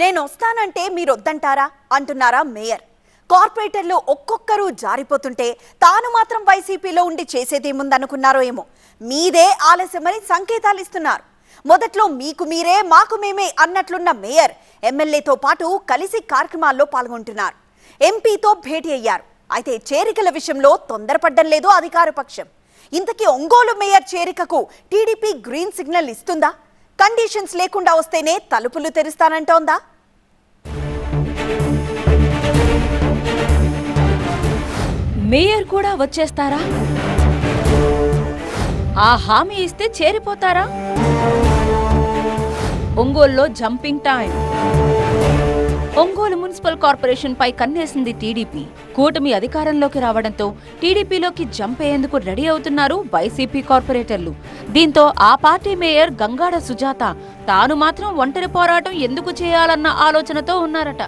నేను వస్తానంటే మీరు వద్దంటారా అంటున్నారా మేయర్. కార్పొరేటర్లు ఒక్కొక్కరు జారిపోతుంటే తాను మాత్రం వైసీపీలో ఉండి చేసేదేముందనుకున్నారో ఏమో. మీదే ఆలస్యమని సంకేతాలు ఇస్తున్నారు మొదట్లో మీకు మీరే మాకు మేమే అన్నట్లున్న మేయర్ ఎమ్మెల్యేతో పాటు కలిసి కార్యక్రమాల్లో పాల్గొంటున్నారు. ఎంపీతో భేటీ అయ్యారు. అయితే చేరికల విషయంలో తొందరపడ్డం లేదు అధికార పక్షం ఇంతకీ ఒంగోలు మేయర్ చేరికకు టీడీపీ గ్రీన్ సిగ్నల్ ఇస్తుందా? కండిషన్స్ లేకుండా వస్తేనే తలుపులు తెరుస్తానంటోందా? మేయర్ కూడా వచ్చేస్తారా? ఆ హామీ ఇస్తే చేరిపోతారా? ఒంగోలులో jumping time Ongole municipal corporation పై కన్నేసింది టీడీపీ. కూటమి అధికారంలోకి రావడంతో టీడీపీలోకి జంప్ అయ్యేందుకు రెడీ అవుతున్నారు వైసీపీ కార్పొరేటర్లు. దీంతో ఆ పార్టీ మేయర్ గంగాడ సుజాత తాను మాత్రం ఒంటరి పోరాటం ఎందుకు చేయాలన్న ఆలోచనతో ఉన్నారట.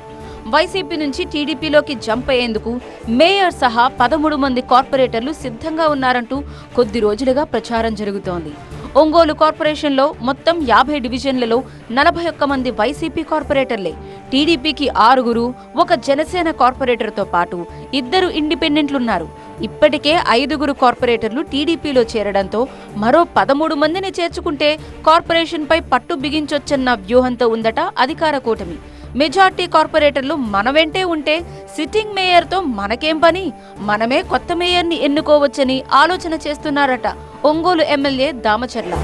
వైసీపీ నుంచి టీడీపీలోకి జంప్ అయ్యేందుకు మేయర్ సహా పదమూడు మంది కార్పొరేటర్లు సిద్ధంగా ఉన్నారంటూ కొద్ది రోజులుగా ప్రచారం జరుగుతోంది. ఒంగోలు కార్పొరేషన్లో మొత్తం యాభై డివిజన్లలో నలభై ఒక్క మంది వైసీపీ కార్పొరేటర్లే. టీడీపీకి ఆరుగురు ఒక జనసేన కార్పొరేటర్తో పాటు ఇద్దరు ఇండిపెండెంట్లున్నారు. ఇప్పటికే ఐదుగురు కార్పొరేటర్లు టీడీపీలో చేరడంతో మరో పదమూడు మందిని చేర్చుకుంటే కార్పొరేషన్పై పట్టు బిగించొచ్చన్న వ్యూహంతో ఉందట అధికార కూటమి. మెజార్టీ కార్పొరేటర్లు మన వెంటే ఉంటే సిట్టింగ్ మేయర్తో మనకేం పని? మనమే కొత్త మేయర్ని ఎన్నుకోవచ్చని ఆలోచన చేస్తున్నారట ఒంగోలు ఎమ్మెల్యే దామచర్ల.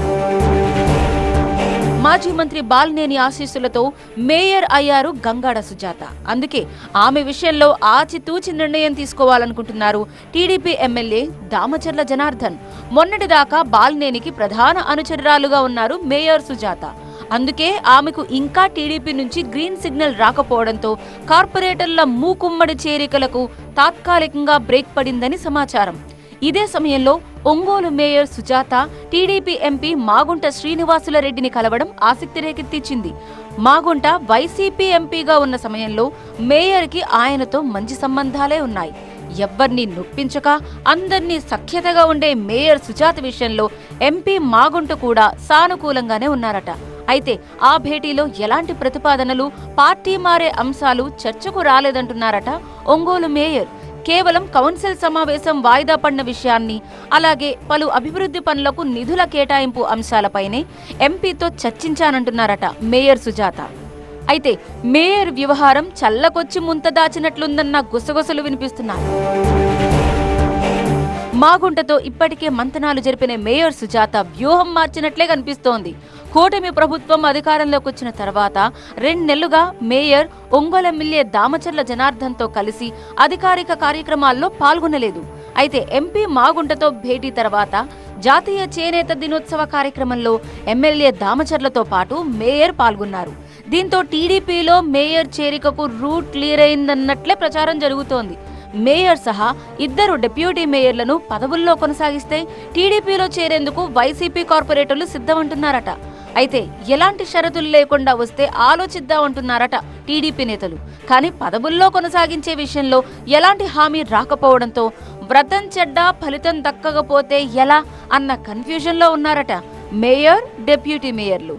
మాజీ మంత్రి బాలినేని ఆశీస్సులతో మేయర్ అయ్యారు గంగాడ సుజాత. అందుకే ఆమె విషయంలో ఆచితూచి నిర్ణయం తీసుకోవాలనుకుంటున్నారు టీడీపీ ఎమ్మెల్యే దామచర్ల జనార్దన్. మొన్నటిదాకా బాలినేనికి ప్రధాన అనుచరురాలుగా ఉన్నారు మేయర్ సుజాత. అందుకే ఆమెకు ఇంకా టీడీపీ నుంచి గ్రీన్ సిగ్నల్ రాకపోవడంతో కార్పొరేటర్ల మూకుమ్మడి చేరికలకు తాత్కాలికంగా బ్రేక్ పడిందని సమాచారం. ఇదే సమయంలో Ongole mayor Sujatha TDP MP Magunta శ్రీనివాసుల రెడ్డిని కలవడం ఆసక్తి రేకెత్తించింది మాగుంట వైసీపీ ఎంపీగా ఉన్న సమయంలో మేయర్కి ఆయనతో మంచి సంబంధాలే ఉన్నాయి. ఎవ్వర్నీ నొప్పించక అందర్నీ సఖ్యతగా ఉండే మేయర్ సుజాత విషయంలో ఎంపీ మాగుంట కూడా సానుకూలంగానే ఉన్నారట. అయితే ఆ భేటీలో ఎలాంటి ప్రతిపాదనలు పార్టీ మారే అంశాలు చర్చకు రాలేదంటున్నారట ఒంగోలు మేయర్. కేవలం కౌన్సిల్ సమావేశం వాయిదా పడిన విషయాన్ని అలాగే పలు అభివృద్ధి పనులకు నిధుల కేటాయింపు అంశాలపైనే ఎంపీతో చర్చించానంటున్నారట మేయర్ సుజాత. అయితే మేయర్ వ్యవహారం చల్లకొచ్చి ముంత దాచినట్లుందన్న గుసగుసలు వినిపిస్తున్నాయి. మాగుంటతో ఇప్పటికే మంతనాలు జరిపిన మేయర్ సుజాత వ్యూహం మార్చినట్లే కనిపిస్తోంది. కూటమి ప్రభుత్వం అధికారంలోకి వచ్చిన తర్వాత రెండు నెలలుగా మేయర్ ఒంగోల మిల్లే దామచర్ల జనార్దన్తో కలిసి అధికారిక కార్యక్రమాల్లో పాల్గొనలేదు. అయితే ఎంపీ మాగుంటతో భేటీ తర్వాత జాతీయ చేనేత దినోత్సవ కార్యక్రమంలో ఎమ్మెల్యే దామచర్లతో పాటు మేయర్ పాల్గొన్నారు. దీంతో టీడీపీలో మేయర్ చేరికకు రూట్ క్లియర్ అయిందన్నట్లే ప్రచారం జరుగుతోంది. మేయర్ సహా ఇద్దరు డిప్యూటీ మేయర్లను పదవుల్లో కొనసాగిస్తే టీడీపీలో చేరేందుకు వైసీపీ కార్పొరేటర్లు సిద్ధమంటున్నారట. అయితే ఎలాంటి షరతులు లేకుండా వస్తే ఆలోచిద్దామంటున్నారట టీడీపీ నేతలు. కానీ పదవుల్లో కొనసాగించే విషయంలో ఎలాంటి హామీ రాకపోవడంతో వ్రతం చెడ్డ ఫలితం దక్కకపోతే ఎలా అన్న కన్ఫ్యూజన్లో ఉన్నారట మేయర్ డిప్యూటీ మేయర్లు.